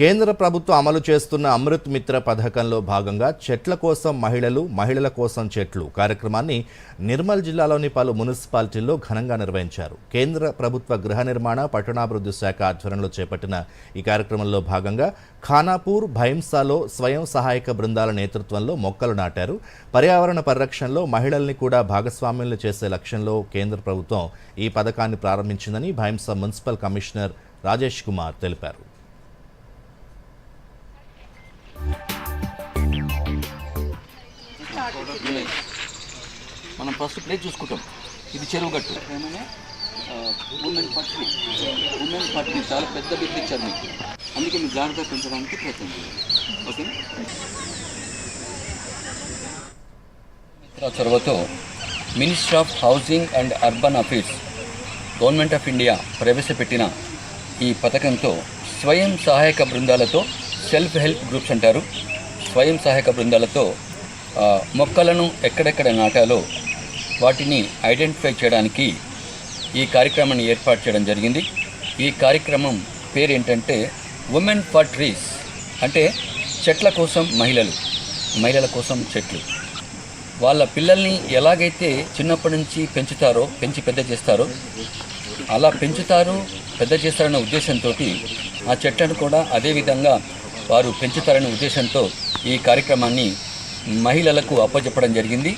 కేంద్ర ప్రభుత్వం అమలు చేస్తున్న అమృత్ మిత్ర పథకంలో భాగంగా చెట్ల కోసం మహిళలు మహిళల కోసం చెట్లు కార్యక్రమాన్ని నిర్మల్ జిల్లాలోని పలు మున్సిపాలిటీల్లో ఘనంగా నిర్వహించారు. కేంద్ర ప్రభుత్వ గృహ నిర్మాణ పట్టణాభివృద్ధి శాఖ ఆధ్వర్యంలో చేపట్టిన ఈ కార్యక్రమంలో భాగంగా ఖానాపూర్ భైంసాలో స్వయం సహాయక బృందాల నేతృత్వంలో మొక్కలు నాటారు. పర్యావరణ పరిరక్షణలో మహిళల్ని కూడా భాగస్వామ్యులు చేసే లక్ష్యంలో కేంద్ర ప్రభుత్వం ఈ పథకాన్ని ప్రారంభించిందని భైంసా మున్సిపల్ కమిషనర్ రాజేష్ కుమార్ తెలిపారు. మనం ఫస్ట్ ప్లేస్ చూసుకుంటాం. ఇది చెరువు గట్టు. ఉమెన్ పట్టిని ఉమెన్ పట్టిని చాలా పెద్ద బిడ్డ ఇచ్చారు మీకు అందుకే మీరు జాగ్రత్త పెంచడానికి ప్రయత్నం ఓకే చొరవతో minister of housing and urban affairs government of India ప్రవేశపెట్టిన ఈ పథకంతో స్వయం సహాయక బృందాలతో సెల్ఫ్ హెల్ప్ గ్రూప్స్ అంటారు. స్వయం సహాయక బృందాలతో మొక్కలను ఎక్కడెక్కడ నాటాలో వాటిని ఐడెంటిఫై చేయడానికి ఈ కార్యక్రమాన్ని ఏర్పాటు చేయడం జరిగింది. ఈ కార్యక్రమం పేరు ఏంటంటే ఉమెన్ ఫర్ ట్రీస్ అంటే చెట్ల కోసం మహిళలు మహిళల కోసం చెట్లు. వాళ్ళ పిల్లల్ని ఎలాగైతే చిన్నప్పటి నుంచి పెంచుతారో పెంచి పెద్ద చేస్తారో అలా పెంచుతారు పెద్ద చేస్తారనే ఉద్దేశంతో ఆ చెట్లను కూడా అదే విధంగా వారు పెంచుతారనే ఉద్దేశంతో ఈ కార్యక్రమాన్ని మహిళలకు అప్పచెప్పడం జరిగింది.